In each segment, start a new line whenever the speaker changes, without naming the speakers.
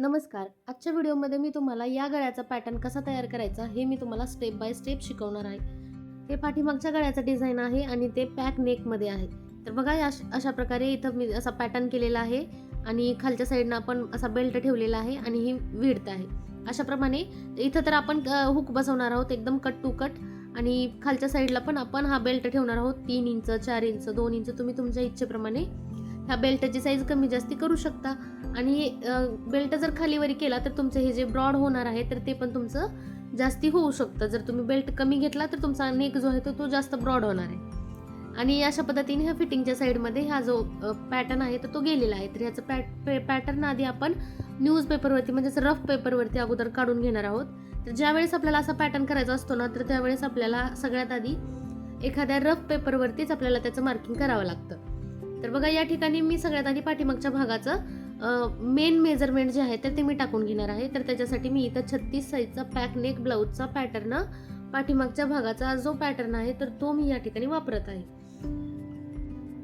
नमस्कार. आजच्या व्हिडिओमध्ये मी तुम्हाला या गळ्याचा पॅटर्न कसा तयार करायचा हे मी तुम्हाला स्टेप बाय स्टेप शिकवणार आहे. हे पाठीमागच्या गळ्याचं डिझाईन आहे आणि ते पॅक नेकमध्ये आहे. तर बघा या अशा प्रकारे इथं मी असा पॅटर्न केलेला आहे आणि खालच्या साईडनं आपण असा बेल्ट ठेवलेला आहे आणि ही विडत आहे. अशाप्रमाणे इथं तर आपण हुक बसवणार आहोत एकदम कट टू कट आणि खालच्या साईडला पण आपण हा बेल्ट ठेवणार आहोत. तीन इंच चार इंच दोन इंच तुम्ही तुमच्या इच्छेप्रमाणे ह्या बेल्टची साईज कमी जास्ती करू शकता. आणि बेल्ट जर खालीवरी केला तर तुमचं हे जे ब्रॉड होणार आहे तर ते पण तुमचं जास्ती होऊ शकतं. जर तुम्ही बेल्ट कमी घेतला तर तुमचा नेक जो आहे तो तो जास्त ब्रॉड होणार आहे. आणि अशा पद्धतीने ह्या फिटिंगच्या साईडमध्ये हा जो पॅटर्न आहे तर तो गेलेला आहे. तर ह्याचं पॅट पॅटर्न आधी आपण न्यूजपेपरवरती म्हणजेच रफ पेपरवरती अगोदर काढून घेणार आहोत. तर ज्यावेळेस आपल्याला असा पॅटर्न करायचा असतो ना तर त्यावेळेस आपल्याला सगळ्यात आधी एखाद्या रफ पेपरवरतीच आपल्याला त्याचं मार्किंग करावं लागतं. तर बघा या ठिकाणी मी सगळ्यात आधी पाठीमागच्या भागाचं मेन मेजरमेंट जे आहे तर ते मी टाकून घेणार आहे. तर त्याच्यासाठी मी इथं छत्तीस साईजचा पॅक नेक ब्लाऊजचा पॅटर्न पाठीमागच्या भागाचा जो पॅटर्न आहे तर तो मी या ठिकाणी वापरत आहे.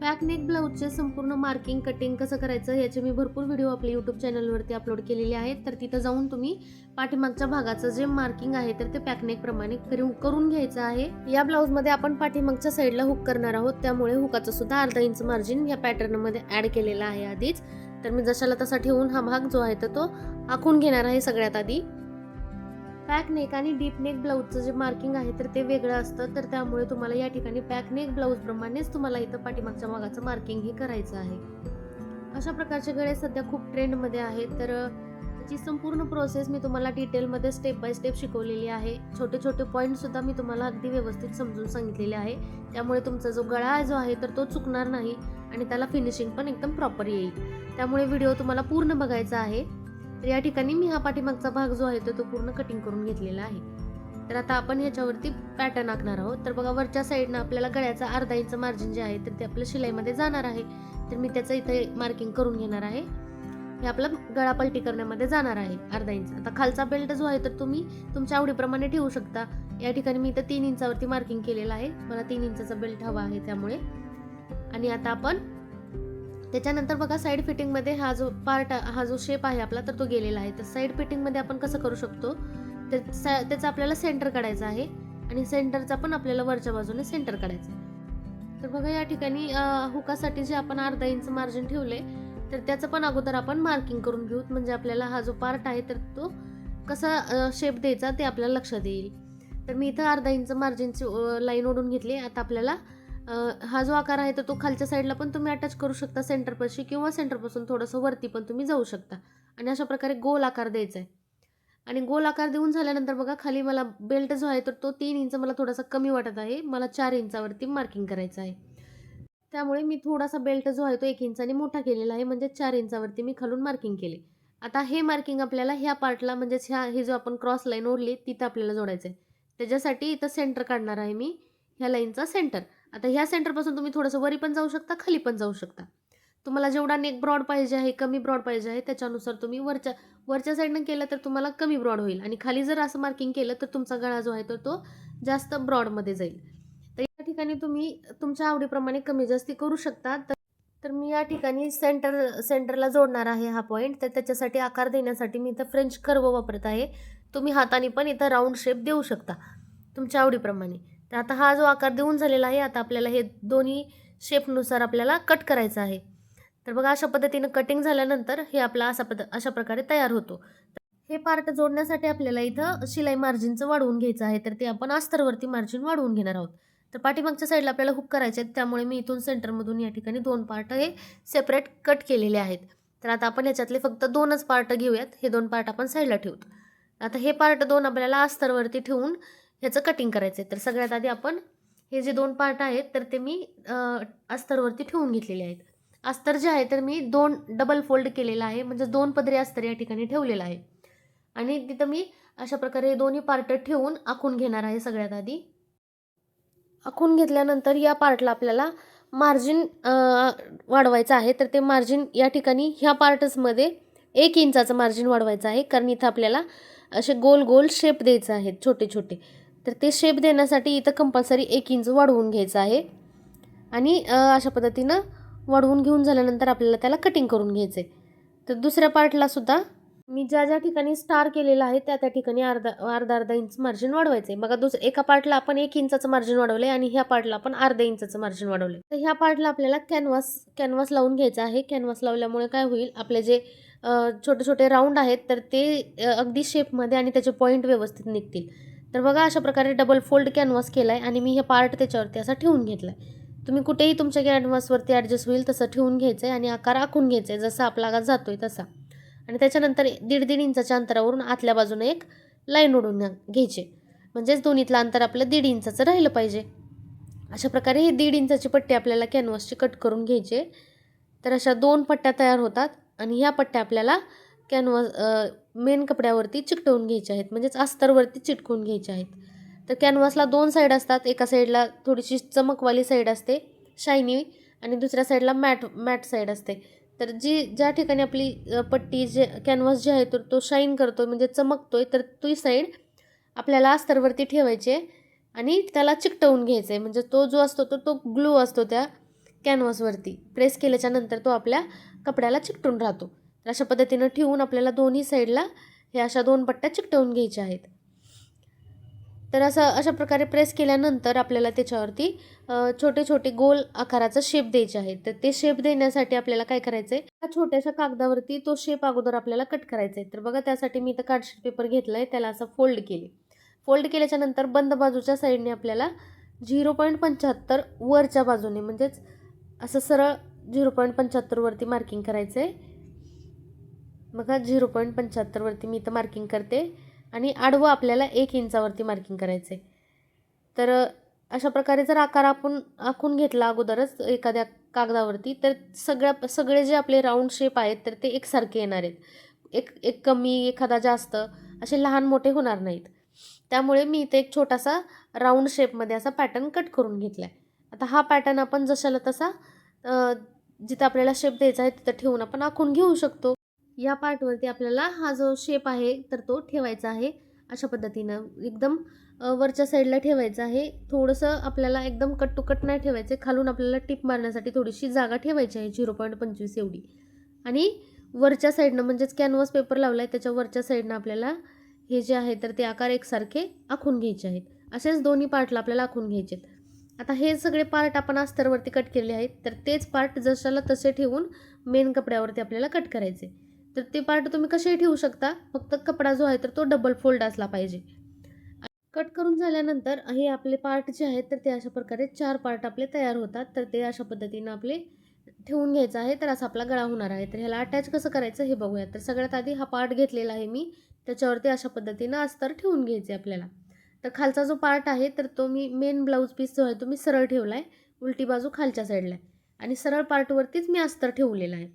पॅक नेक ब्लाऊजचे संपूर्ण मार्किंग कटिंग कसं करायचं याचे मी भरपूर व्हिडिओ आपल्या यूट्यूब चॅनलवरती अपलोड केलेले आहेत. तर तिथं जाऊन तुम्ही पाठीमागच्या भागाचं जे मार्किंग आहे तर ते पॅकनेक प्रमाणे करून करून घ्यायचं आहे. या ब्लाऊजमध्ये आपण पाठीमागच्या साईडला हुक करणार आहोत. त्यामुळे हुकाचं सुद्धा अर्धा इंच मार्जिन या पॅटर्नमध्ये ॲड केलेला आहे आधीच. तर मी जशाला तसा ठेवून हा भाग जो आहे तर तो आखून घेणार आहे सगळ्यात आधी. पॅक नेक आणि डीप नेक ब्लाऊजचं जे मार्किंग आहे तर ते वेगळं असतं. तर त्यामुळे तुम्हाला या ठिकाणी पॅक नेक ब्लाऊज प्रमाणेच तुम्हाला इथं पाठीमागच्या मागाचं मार्किंग हे करायचं आहे. अशा प्रकारचे गळे सध्या खूप ट्रेंडमध्ये आहेत. तर त्याची संपूर्ण प्रोसेस मी तुम्हाला डिटेलमध्ये स्टेप बाय स्टेप शिकवलेली आहे. छोटे छोटे पॉईंटसुद्धा मी तुम्हाला अगदी व्यवस्थित समजून सांगितलेले आहे. त्यामुळे तुमचा जो गळा जो आहे तर तो चुकणार नाही आणि त्याला फिनिशिंग पण एकदम प्रॉपर येईल. त्यामुळे व्हिडिओ तुम्हाला पूर्ण बघायचा आहे. तर या ठिकाणी मी हा पाठीमागचा भाग जो आहे तो तो पूर्ण कटिंग करून घेतलेला आहे. तर आता आपण ह्याच्यावरती पॅटर्न आखणार आहोत. तर बघा वरच्या साईडनं आपल्याला गळ्याचा अर्धा इंच मार्जिन जे आहे तर ते आपल्या शिलाईमध्ये जाणार आहे. तर मी त्याचं इथे मार्किंग करून घेणार आहे. हे आपलं गळा पलटी करण्यामध्ये जाणार आहे अर्धा इंच आता खालचा बेल्ट जो आहे तर तुम्ही तुमच्या आवडीप्रमाणे ठेवू शकता. या ठिकाणी मी इथं तीन इंचावरती मार्किंग केलेलं आहे. मला तीन इंचाचा बेल्ट हवा आहे त्यामुळे. आणि आता आपण त्याच्यानंतर बघा साईड फिटिंगमध्ये हा जो पार्ट हा जो शेप आहे आपला तर तो गेलेला आहे. तर साईड फिटिंगमध्ये आपण कसं करू शकतो? तर त्याचा आपल्याला सेंटर काढायचा आहे आणि सेंटरचा पण आपल्याला वरच्या बाजूने सेंटर काढायचा आहे. तर बघा या ठिकाणी हुकासाठी जे आपण अर्धा इंच मार्जिन ठेवले तर त्याचं पण अगोदर आपण मार्किंग करून घेऊ. म्हणजे आपल्याला हा जो पार्ट आहे तर तो कसा शेप द्यायचा ते आपल्याला लक्षात येईल. तर मी इथं अर्धा इंच मार्जिनची लाईन ओढून घेतली. आता आपल्याला हा जो आकार आहे तर तो खालच्या साईडला पण तुम्ही अटॅच करू शकता सेंटरपाशी किंवा सेंटरपासून थोडंसं वरती पण तुम्ही जाऊ शकता. आणि अशा प्रकारे गोल आकार द्यायचा आहे. आणि गोल आकार देऊन झाल्यानंतर बघा खाली मला बेल्ट जो आहे तर तो तीन इंच मला थोडासा कमी वाटत आहे. मला चार इंचावरती मार्किंग करायचं आहे. त्यामुळे मी थोडासा बेल्ट जो आहे तो एक इंचाने मोठा केलेला आहे. म्हणजे चार इंचावरती मी खालून मार्किंग केले. आता हे मार्किंग आपल्याला ह्या पार्टला म्हणजेच ह्या हे जो आपण क्रॉस लाईन ओढली तिथं आपल्याला जोडायचं आहे. त्याच्यासाठी इथं सेंटर काढणार आहे मी. ह्या लाईनचा सेंटर आता ह्या सेंटरपासून तुम्ही थोडंसं वरी पण जाऊ शकता खाली पण जाऊ शकता. तुम्हाला जेवढा नेक ब्रॉड पाहिजे आहे कमी ब्रॉड पाहिजे आहे त्याच्यानुसार तुम्ही वरच्या वरच्या साईडनं केलं तर तुम्हाला कमी ब्रॉड होईल. आणि खाली जर असं मार्किंग केलं तर तुमचा गळा जो आहे तर तो जास्त ब्रॉडमध्ये जाईल. तर या ठिकाणी तुम्ही तुमच्या आवडीप्रमाणे कमी जास्ती करू शकता. तर तर मी या ठिकाणी सेंटर सेंटरला जोडणार आहे हा पॉईंट तर त्याच्यासाठी आकार देण्यासाठी मी इथं फ्रेंच कर्व वापरत आहे. तुम्ही हाताने पण इथं राऊंड शेप देऊ शकता तुमच्या आवडीप्रमाणे. तर आता हा जो आकार देऊन झालेला आहे आता आपल्याला हे दोन्ही शेपनुसार आपल्याला कट करायचं आहे. तर बघा अशा पद्धतीनं कटिंग झाल्यानंतर हे आपला असा पद्ध अशा प्रकारे तयार होतो. हे पार्ट जोडण्यासाठी आपल्याला इथं शिलाई मार्जिनचं वाढवून घ्यायचं आहे. तर ते आपण अस्तरवरती मार्जिन वाढवून घेणार आहोत. तर पाठीमागच्या साईडला आपल्याला हुक करायचे आहेत. त्यामुळे मी इथून सेंटरमधून या ठिकाणी दोन पार्ट हे सेपरेट कट केलेले आहेत. तर आता आपण ह्याच्यातले फक्त दोनच पार्ट घेऊयात. हे दोन पार्ट आपण साईडला ठेवतो. आता हे पार्ट दोन आपल्याला अस्तरवरती ठेवून ह्याचं कटिंग करायचं आहे तर सगळ्यात आधी आपण हे जे दोन पार्ट आहेत तर ते मी अस्तरवरती ठेवून घेतलेले आहेत. अस्तर जे आहे तर मी दोन डबल फोल्ड केलेलं आहे. म्हणजे दोन पदरी अस्तर या ठिकाणी ठेवलेलं आहे. आणि तिथं मी अशा प्रकारे दोन्ही पार्ट ठेवून आखून घेणार आहे सगळ्यात आधी. आखून घेतल्यानंतर या पार्टला आपल्याला मार्जिन वाढवायचं आहे. तर ते मार्जिन या ठिकाणी ह्या पार्टसमध्ये एक इंचाचं मार्जिन वाढवायचं आहे. कारण इथं आपल्याला असे गोल गोल शेप द्यायचं आहेत छोटे छोटे तर ते शेप देण्यासाठी इथं कंपल्सरी एक इंच वाढवून घ्यायचं आहे. आणि अशा पद्धतीनं वाढवून घेऊन झाल्यानंतर आपल्याला त्याला कटिंग करून घ्यायचं आहे तर दुसऱ्या पार्टला सुद्धा मी ज्या ज्या ठिकाणी स्टार केलेलं आहे त्या त्या ठिकाणी अर्धा अर्धा अर्धा इंच मार्जिन वाढवायचं आहे बघा दुसरं एका पार्टला आपण एक इंचाचं मार्जिन वाढवलं आहे आणि ह्या पार्टला आपण अर्धा इंचाचं मार्जिन वाढवलं तर ह्या पार्टला आपल्याला कॅनव्हास कॅनव्हास लावून घ्यायचा आहे. कॅनव्हास लावल्यामुळे काय होईल? आपले जे छोटे छोटे राऊंड आहेत तर ते अगदी शेपमध्ये आणि त्याचे पॉईंट व्यवस्थित निघतील. तर बघा अशा प्रकारे डबल फोल्ड कॅनव्हास केला आहे आणि मी हे पार्ट त्याच्यावरती असा ठेवून घेतला आहे तुम्ही कुठेही तुमच्या कॅनव्हासवरती ॲडजस्ट होईल तसं ठेवून घ्यायचं आहे आणि आकार आखून घ्यायचा आहे जसा आपला आकार जातो आहे तसा. आणि त्याच्यानंतर दीड दीड इंचाच्या अंतरावरून आतल्या बाजूने एक लाईन ओढून घ्यायचे. म्हणजेच दोन्हीतलं अंतर आपलं दीड इंचाचं राहिलं पाहिजे. अशा प्रकारे हे दीड इंचाची पट्टी आपल्याला कॅनव्हासची कट करून घ्यायचे तर अशा दोन पट्ट्या तयार होतात आणि ह्या पट्ट्या आपल्याला कॅनव्हास मेन कपड्यावरती चिकटवून घ्यायचे आहेत. म्हणजेच अस्तरवरती चिटकवून घ्यायचे आहेत. तर कॅनव्हासला दोन साईड असतात. एका साईडला थोडीशी चमकवाली साईड असते शायनी आणि दुसऱ्या साईडला मॅट मॅट साईड असते. तर जी ज्या ठिकाणी आपली पट्टी जे कॅनव्हास जे आहे तर तो शाईन करतो म्हणजे चमकतोय तर ती साईड आपल्याला अस्तरवरती ठेवायची आहे आणि त्याला चिकटवून घ्यायचं. आहे म्हणजे तो जो असतो तो तो ग्लू असतो त्या कॅनव्हासवरती प्रेस केल्याच्यानंतर तो आपल्या कपड्याला चिकटून राहतो. तर अशा पद्धतीनं ठेवून आपल्याला दोन्ही साईडला हे अशा दोन पट्ट्या चिकटवून घ्यायच्या आहेत. तर असं अशा प्रकारे प्रेस केल्यानंतर आपल्याला त्याच्यावरती छोटे छोटे गोल आकाराचा शेप द्यायचे आहे तर ते शेप देण्यासाठी आपल्याला काय करायचं आहे त्या छोट्याशा कागदावरती तो शेप अगोदर आपल्याला कट करायचा आहे तर बघा त्यासाठी मी इथं कार्डशीट पेपर घेतला आहे त्याला असं फोल्ड केले. फोल्ड केल्याच्यानंतर बंद बाजूच्या साईडने आपल्याला झिरो पॉईंट पंच्याहत्तर वरच्या बाजूने म्हणजेच असं सरळ झिरो पॉईंट पंच्याहत्तरवरती मार्किंग करायचं आहे बघा झिरो पॉईंट पंच्याहत्तरवरती मी इथं मार्किंग करते आणि आडवं आपल्याला एक इंचावरती मार्किंग करायचं आहे तर अशा प्रकारे जर आकार आपण आखून घेतला अगोदरच एखाद्या कागदावरती तर सगळ्या सगळे जे आपले राऊंड शेप आहेत तर ते एकसारखे येणार आहेत. एक एक कमी एखादा जास्त असे लहान मोठे होणार नाहीत. त्यामुळे मी इथे एक छोटासा राऊंड शेपमध्ये असा पॅटर्न कट करून घेतला आहे आता हा पॅटर्न आपण जशाला तसा जिथं आपल्याला शेप द्यायचा आहे तिथं ठेवून आपण आखून घेऊ शकतो. या पार्टवरती आपल्याला हा जो शेप आहे तर तो ठेवायचा आहे. अशा पद्धतीनं एकदम वरच्या साईडला ठेवायचं आहे. थोडंसं आपल्याला एकदम कट टू कट नाही ठेवायचं आहे. खालून आपल्याला टिप मारण्यासाठी थोडीशी जागा ठेवायची आहे. झिरो पॉईंट पंचवीस एवढी. आणि वरच्या साईडनं म्हणजेच कॅनव्हास पेपर लावला आहे त्याच्या वरच्या साईडनं आपल्याला हे जे आहे तर ते आकार एकसारखे आखून घ्यायचे आहेत. असेच दोन्ही पार्टला आपल्याला आखून घ्यायचे आहेत. आता हे सगळे पार्ट आपण अस्तरवरती कट केले आहेत. तर तेच पार्ट जशाला तसे ठेवून मेन कपड्यावरती आपल्याला कट करायचे. तर ते पार्ट तुम्ही कसेही ठेवू शकता. फक्त कपडा जो आहे तर तो डबल फोल्ड असला पाहिजे. कट करून झाल्यानंतर हे आपले पार्ट जे आहेत तर ते अशा प्रकारे चार पार्ट आपले तयार होतात. तर ते अशा पद्धतीनं आपले ठेवून घ्यायचं आहे. तर असा आपला गळा होणार आहे. तर ह्याला अटॅच कसं करायचं हे बघूया तर सगळ्यात आधी हा पार्ट घेतलेला आहे मी. त्याच्यावरती अशा पद्धतीनं अस्तर ठेवून घ्यायचे आपल्याला. तर खालचा जो पार्ट आहे तर तो मी मेन ब्लाऊज पीस जो आहे तो मी सरळ ठेवला आहे उलटी बाजू खालच्या साईडला आहे. आणि सरळ पार्टवरतीच मी अस्तर ठेवलेलं आहे.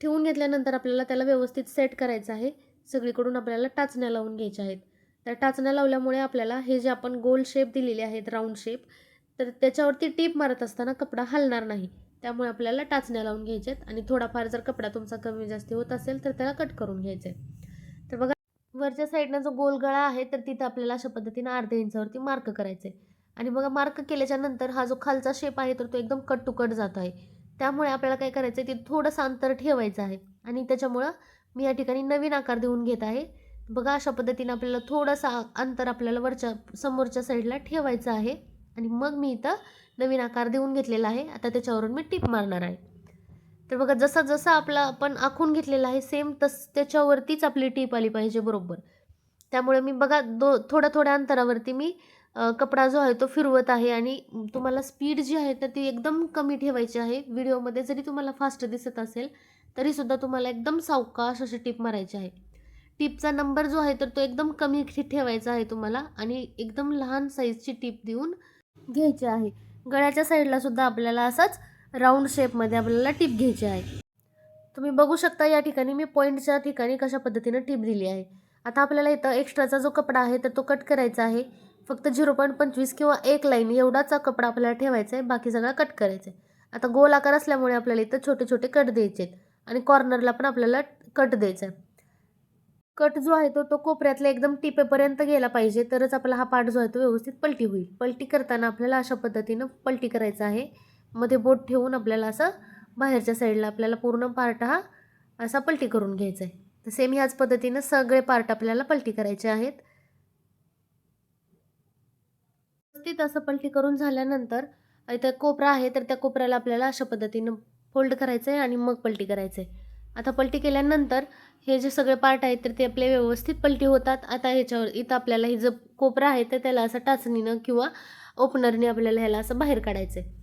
ठेवून घेतल्यानंतर आपल्याला त्याला व्यवस्थित सेट करायचं आहे. सगळीकडून आपल्याला टाचण्या लावून घ्यायच्या आहेत. तर टाचण्या लावल्यामुळे आपल्याला हे जे आपण गोल शेप दिलेले आहेत राऊंड शेप तर त्याच्यावरती टीप मारत असताना कपडा हलणार नाही. त्यामुळे आपल्याला टाचण्या लावून घ्यायच्या आहेत. आणि थोडाफार जर कपडा तुमचा कमी जास्ती होत असेल तर त्याला कट करून घ्यायचं आहे तर बघा वरच्या साईडनं जो गोल गळा आहे तर तिथं आपल्याला अशा पद्धतीनं अर्ध्या इंचावरती मार्क करायचं आहे आणि बघा मार्क केल्याच्यानंतर हा जो खालचा शेप आहे तर तो एकदम कट टू कट जात आहे. त्यामुळे आपल्याला काय करायचं आहे ते थोडंसं अंतर ठेवायचं आहे. आणि त्याच्यामुळं मी या ठिकाणी नवीन आकार देऊन घेत आहे. बघा अशा पद्धतीने आपल्याला थोडंसं अंतर आपल्याला वरच्या समोरच्या साईडला ठेवायचं आहे. आणि मग मी इथं नवीन आकार देऊन घेतलेला आहे. आता त्याच्यावरून मी टिप मारणार आहे. तर बघा जसा जसा आपला आपण आखून घेतलेला आहे सेम तस त्याच्यावरतीच आपली टीप आली पाहिजे बरोबर. त्यामुळे मी बघा दो थोड्या थोड्या अंतरावरती मी कपडा जो आहे तो फिरवत आहे आणि तुम्हाला स्पीड जी आहे तर ती एकदम कमी ठेवायची आहे. व्हिडिओमध्ये जरी तुम्हाला फास्ट दिसत असेल तरीसुद्धा तुम्हाला एकदम सावकाश अशी टीप मारायची आहे. टीपचा नंबर जो आहे तर तो एकदम कमी ठेवायचा आहे तुम्हाला आणि एकदम लहान साईजची टीप देऊन घ्यायची आहे. गळ्याच्या साईडला सुद्धा आपल्याला असाच राऊंड शेपमध्ये आपल्याला टीप घ्यायची आहे. तुम्ही बघू शकता या ठिकाणी मी पॉईंटच्या ठिकाणी कशा पद्धतीनं टीप दिली आहे. आता आपल्याला इथं एक्स्ट्राचा जो कपडा आहे तर तो कट करायचा आहे. फक्त झिरो पॉईंट पंचवीस किंवा एक लाईन एवढाचा कपडा आपल्याला ठेवायचा आहे बाकी सगळा कट करायचा आहे. आता गोल आकार असल्यामुळे आपल्याला इथं छोटे छोटे कट द्यायचे आहेत आणि कॉर्नरला पण आपल्याला कट द्यायचा आहे. कट जो आहे तो तो कोपऱ्यातल्या एकदम टिपेपर्यंत गेला पाहिजे तरच आपला हा पार्ट जो आहे तो व्यवस्थित पलटी होईल. पलटी करताना आपल्याला अशा पद्धतीनं पलटी करायचं आहे. मध्ये बोट ठेवून आपल्याला असं बाहेरच्या साईडला आपल्याला पूर्ण पार्ट हा असा पलटी करून घ्यायचा आहे. तर सेम ह्याच पद्धतीनं सगळे पार्ट आपल्याला पलटी करायचे आहेत. व्यवस्थित असं पलटी करून झाल्यानंतर इथं कोपरा आहे तर त्या कोपऱ्याला आपल्याला अशा पद्धतीनं फोल्ड करायचं आहे आणि मग पलटी करायचं आहे आता पलटी केल्यानंतर हे जे सगळे पार्ट आहेत तर ते आपले व्यवस्थित पलटी होतात. आता ह्याच्यावर इथं आपल्याला हे जो कोपरा आहे तर त्याला असं टाचणीनं किंवा ओपनरने आपल्याला ह्याला असं बाहेर काढायचं आहे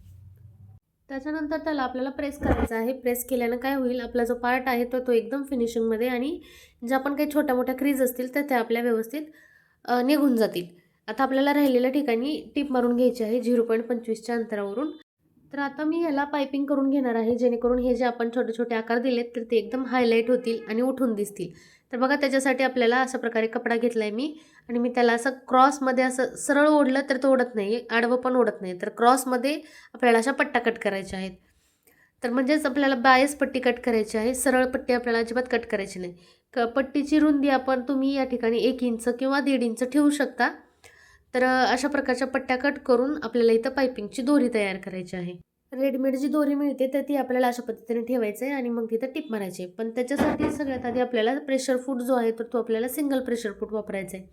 त्याच्यानंतर त्याला आपल्याला प्रेस करायचा आहे. प्रेस केल्यानं काय होईल आपला जो पार्ट आहे तो तो एकदम फिनिशिंगमध्ये आणि ज्या पण काही छोट्या मोठ्या क्रीज असतील तर त्या आपल्या व्यवस्थित निघून जातील. आता आपल्याला राहिलेल्या ठिकाणी टीप मारून घ्यायची आहे झिरो पॉईंट पंचवीसच्या अंतरावरून. तर आता मी ह्याला पायपिंग करून घेणार आहे जेणेकरून हे जे आपण छोटे छोटे आकार दिलेत तर ते एकदम हायलाईट होतील आणि उठून दिसतील. तर बघा त्याच्यासाठी आपल्याला अशा प्रकारे कपडा घेतला आहे मी आणि मी त्याला असं क्रॉसमध्ये असं सरळ ओढलं तर तो ओढत नाही आडवं पण ओढत नाही. तर क्रॉसमध्ये आपल्याला अशा पट्ट्या कट करायच्या आहेत. तर म्हणजेच आपल्याला बायस पट्टी कट करायची आहे सरळ पट्टी आपल्याला अजिबात कट करायची नाही. क पट्टीची रुंदी आपण तुम्ही या ठिकाणी एक इंच किंवा दीड इंच ठेवू शकता. तर अशा प्रकारच्या पट्ट्या कट करून आपल्याला इथं पायपिंगची दोरी तयार करायची आहे. रेडीमेड जी दोरी मिळते तर ती आपल्याला अशा पद्धतीने ठेवायचं आहे आणि मग तिथं टिप मारायची पण त्याच्यासाठी सगळ्यात आधी आपल्याला प्रेशर फूट जो आहे तर तो आपल्याला सिंगल प्रेशर फूट वापरायचा आहे.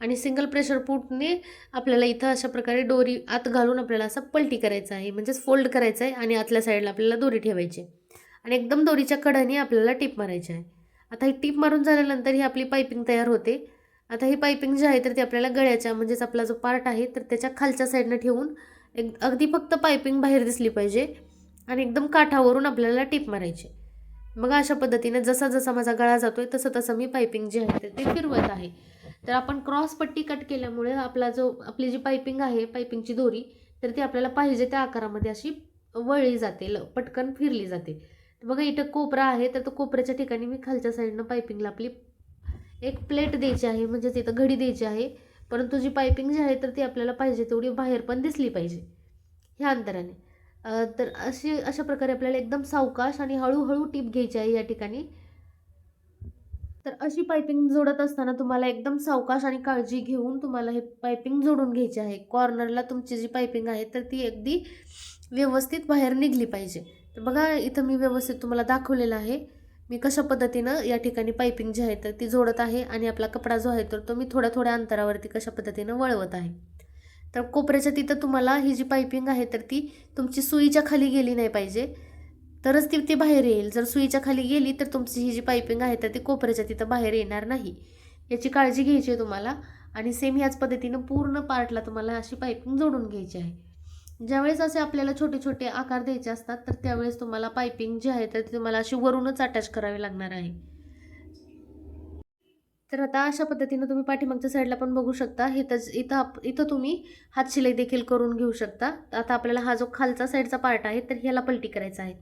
आणि सिंगल प्रेशर फूटने आपल्याला इथं अशा प्रकारे दोरी आत घालून आपल्याला असं पलटी करायचं आहे म्हणजेच फोल्ड करायचं आहे आणि आतल्या साईडला आपल्याला दोरी ठेवायची आहे. आणि एकदम दोरीच्या कडाने आपल्याला टिप मारायची आहे. आता ही टिप मारून झाल्यानंतर ही आपली पायपिंग तयार होते. आता ही पायपिंग जी आहे तर ती आपल्याला गळ्याच्या म्हणजेच आपला जो पार्ट आहे तर त्याच्या खालच्या साईडनं ठेवून एक अगदी फक्त पायपिंग बाहेर दिसली पाहिजे आणि एकदम काठावरून आपल्याला टिप मारायची. मग अशा पद्धतीने जसा जसा माझा गळा जातो आहे तसं तसं मी पायपिंग जी आहे तर ते फिरवत आहे. तर आपण क्रॉस पट्टी कट केल्यामुळे आपला जो आपली जी पायपिंग आहे पायपिंगची दोरी तर ती आपल्याला पाहिजे त्या आकारामध्ये अशी वळली जाते ल पटकन फिरली जाते. बघा इथं कोपरा आहे तर तो कोपऱ्याच्या ठिकाणी मी खालच्या साईडनं पायपिंगला आपली एक प्लेट द्यायची आहे म्हणजे तिथं घडी द्यायची आहे. परंतु जी पायपिंग जी आहे तर ती आपल्याला पाहिजे तेवढी बाहेर पण दिसली पाहिजे. ह्या अंतराने. तर अशी अशा प्रकारे आपल्याला एकदम सावकाश आणि हळूहळू टीप घ्यायची आहे या ठिकाणी. तर अशी पायपिंग जोडत असताना तुम्हाला एकदम सावकाश आणि काळजी घेऊन तुम्हाला हे पायपिंग जोडून घ्यायची आहे. कॉर्नरला तुमची जी पायपिंग आहे तर ती अगदी व्यवस्थित बाहेर निघली पाहिजे. तर बघा इथं मी व्यवस्थित तुम्हाला दाखवलेलं आहे. मी कशा पद्धतीनं या ठिकाणी पायपिंग जी आहे तर ती जोडत आहे आणि आपला कपडा जो आहे तर तो मी थोड्या थोड्या अंतरावरती कशा पद्धतीनं वळवत आहे. तर कोपऱ्याच्या तिथं तुम्हाला ही जी पायपिंग आहे तर ती तुमची सुईच्या खाली गेली नाही पाहिजे. तरच ती ती बाहेर येईल. जर सुईच्या खाली गेली तर तुमची ही जी पायपिंग आहे तर ती कोपऱ्याच्या तिथं बाहेर येणार नाही. याची काळजी घ्यायची आहे तुम्हाला आणि सेम ह्याच पद्धतीनं पूर्ण पार्टला तुम्हाला अशी पायपिंग जोडून घ्यायची आहे. ज्यावेळेस असे आपल्याला छोटे छोटे आकार द्यायचे असतात तर त्यावेळेस तुम्हाला पायपिंग जी आहे तर ती तुम्हाला अशी वरूनच अटॅच करावी लागणार आहे. तर आता अशा पद्धतीनं तुम्ही पाठीमागच्या साईडला पण बघू शकता. इथं इथं आप इथं तुम्ही हात शिलाई देखील करून घेऊ शकता. आता आपल्याला हा जो खालचा साईडचा पार्ट आहे तर ह्याला पलटी करायचा आहे.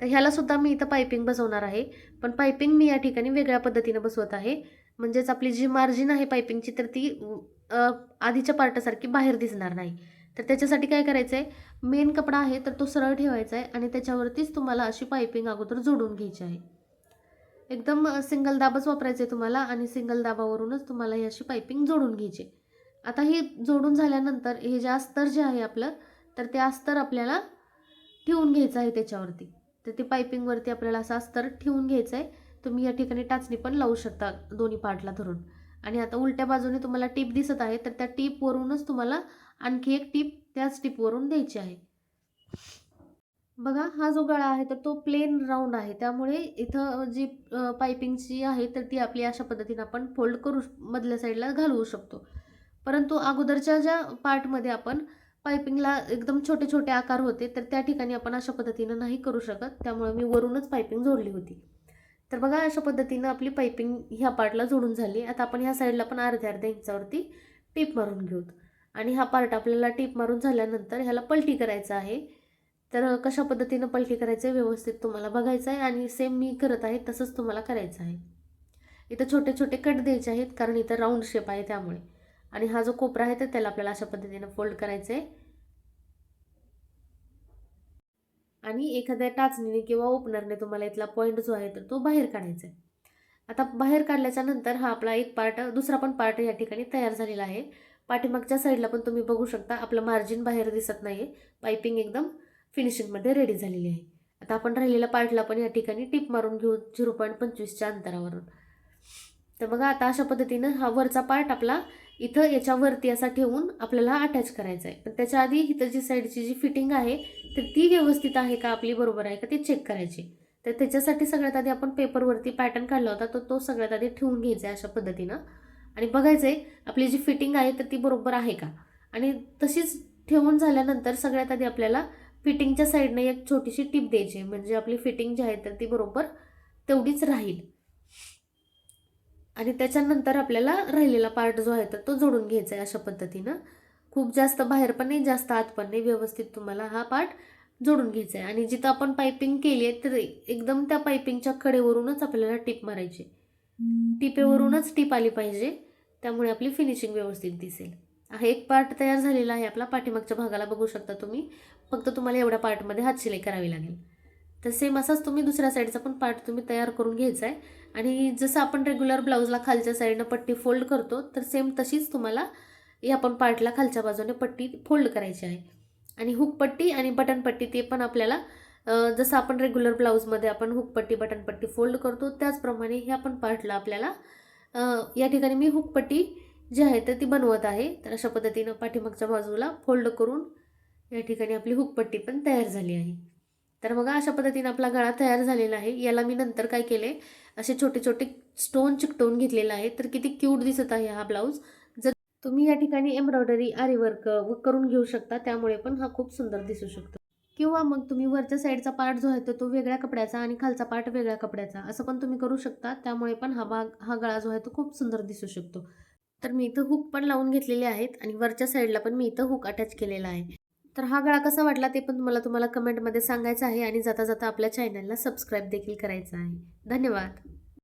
तर ह्यालासुद्धा मी इथं पायपिंग बसवणार आहे. पण पायपिंग मी या ठिकाणी वेगळ्या पद्धतीनं बसवत आहे. म्हणजेच आपली जी मार्जिन आहे पायपिंगची तर ती आधीच्या पार्टासारखी बाहेर दिसणार नाही. तर त्याच्यासाठी काय करायचं आहे मेन कपडा आहे तर तो सरळ ठेवायचा आहे आणि त्याच्यावरतीच तुम्हाला अशी पायपिंग अगोदर जोडून घ्यायची आहे. एकदम सिंगल दाबच वापरायचे तुम्हाला आणि सिंगल दाबावरूनच तुम्हाला ही अशी पायपिंग जोडून घ्यायची आता ही जोडून झाल्यानंतर हे जे अस्तर जे आहे आपलं तर ते अस्तर आपल्याला ठेवून घ्यायचं आहे त्याच्यावरती. तर ते पायपिंगवरती आपल्याला असं अस्तर ठेवून घ्यायचं आहे तुम्ही या ठिकाणी टाचणी पण लावू शकता दोन्ही पार्टला धरून. आणि आता उलट्या बाजूने तुम्हाला टीप दिसत आहे तर त्या टीपवरूनच तुम्हाला आणखी एक टीप त्याच टीपवरून द्यायची आहे. बघा हा जो गळा आहे तर तो प्लेन राऊंड आहे. त्यामुळे इथं जी पायपिंगची आहे तर ती आपली अशा पद्धतीने आपण फोल्ड करू मधल्या साईडला घालवू शकतो. परंतु अगोदरच्या ज्या पार्टमध्ये आपण पायपिंगला एकदम छोटे छोटे आकार होते तर त्या ठिकाणी आपण अशा पद्धतीनं नाही करू शकत. त्यामुळे मी वरूनच पायपिंग जोडली होती. तर बघा अशा पद्धतीनं आपली पायपिंग ह्या पार्टला जोडून झाली. आता आपण ह्या साईडला पण अर्ध्या अर्ध्या इंचावरती टीप मारून घेऊ. आणि हा पार्ट आपल्याला टीप मारून झाल्यानंतर ह्याला पलटी करायचं आहे. तर कशा पद्धतीनं पलटी करायचं आहे व्यवस्थित तुम्हाला बघायचं आहे आणि सेम मी करत आहे तसंच तुम्हाला करायचं आहे. इथं छोटे छोटे कट द्यायचे आहेत कारण इथं राऊंड शेप आहे त्यामुळे. आणि हा जो कोपरा आहे तर त्याला आपल्याला अशा पद्धतीनं फोल्ड करायचं आहे आणि एखाद्या टाचणीने किंवा ओपनरने तुम्हाला इथला पॉईंट जो आहे तर तो बाहेर काढायचा आहे. आता बाहेर काढल्याच्या नंतर हा आपला एक पार्ट दुसरा पण पार्ट या ठिकाणी तयार झालेला आहे. पाठीमागच्या साईडला पण तुम्ही बघू शकता आपलं मार्जिन बाहेर दिसत नाही आहे पायपिंग एकदम फिनिशिंगमध्ये रेडी झालेली आहे. आता आपण राहिलेल्या पार्टला पण या ठिकाणी टिप मारून घेऊ झिरो पॉईंट पंचवीसच्या अंतरावरून. तर बघा आता अशा पद्धतीनं हा वरचा पार्ट आपला इथं याच्यावरती असा ठेवून आपल्याला अटॅच करायचा आहे पण त्याच्या आधी इथं जी साईडची जी फिटिंग आहे तर ती व्यवस्थित आहे का आपली बरोबर आहे का ती चेक करायची. तर त्याच्यासाठी सगळ्यात आधी आपण पेपरवरती पॅटर्न काढला होता तर तो सगळ्यात आधी ठेवून घ्यायचा आहे अशा पद्धतीनं. आणि बघायचं आहे आपली जी फिटिंग आहे तर ती बरोबर आहे का? आणि तशीच ठेवून झाल्यानंतर सगळ्यात आधी आपल्याला फिटिंगच्या साईडने एक छोटीशी टिप द्यायची आहे. म्हणजे आपली फिटिंग जी आहे तर ती बरोबर तेवढीच राहील. आणि त्याच्यानंतर आपल्याला राहिलेला पार्ट जो आहे तर तो जोडून घ्यायचा आहे अशा पद्धतीनं. खूप जास्त बाहेर पण नाही जास्त आत पण नाही व्यवस्थित तुम्हाला हा पार्ट जोडून घ्यायचा आहे. आणि जिथं आपण पायपिंग केली आहे तर एकदम त्या पायपिंगच्या कडेवरूनच आपल्याला टिप मारायची टिपेवरूनच टिप आली पाहिजे. त्यामुळे आपली फिनिशिंग व्यवस्थित दिसेल. हा एक पार्ट तयार झालेला आहे आपला. पाठीमागच्या भागाला बघू शकता तुम्ही. फक्त तुम्हाला एवढ्या पार्टमध्ये हात शिलाई करावी लागेल. तर सेम असाच तुम्ही दुसऱ्या साईडचा पण पार्ट तुम्ही तयार करून घ्यायचा आहे. आणि जसं आपण रेग्युलर ब्लाऊजला खालच्या साईडनं पट्टी फोल्ड करतो तर सेम तशीच तुम्हाला या पण पार्टला खालच्या बाजूने पट्टी फोल्ड करायची आहे. आणि हुक पट्टी आणि बटन पट्टी ते पण आपल्याला जसं आपण रेग्युलर ब्लाऊजमध्ये आपण हुक पट्टी बटन पट्टी फोल्ड करतो त्याचप्रमाणे ह्या पण पार्टला आपल्याला या ठिकाणी मी हुक पट्टी जी आहे तर ती बनवत आहे. तर अशा पद्धतीनं पाठीमागच्या बाजूला फोल्ड करून या ठिकाणी आपली हुकपट्टी पण तयार झाली आहे. तर बघा अशा पद्धतीने आपला गळा तयार झालेला आहे. याला मी नंतर काय केले? असे छोटे छोटे स्टोन चिकटवून घेतलेला आहे तर किती क्यूट दिसत आहे हा ब्लाऊज जर तुम्ही या ठिकाणी एम्ब्रॉयडरी आरी वर्क करून घेऊ शकता त्यामुळे पण हा खूप सुंदर दिसू शकतो. किंवा मग तुम्ही वरच्या साईडचा पार्ट जो आहे तो तो वेगळ्या कपड्याचा आणि खालचा पार्ट वेगळ्या कपड्याचा. असं पण तुम्ही करू शकता. त्यामुळे पण हा भाग हा गळा जो आहे तो खूप सुंदर दिसू शकतो. तर मी इथं हुक पण लावून घेतलेले आहेत आणि वरच्या साईडला पण मी इथं हुक अटॅच केलेला आहे. तर हा गळा कसा वाटला ते पण मला तुम्हाला कमेंटमध्ये सांगायचं आहे आणि जाता जाता आपल्या चॅनलला सबस्क्राईब देखील करायचं आहे. धन्यवाद.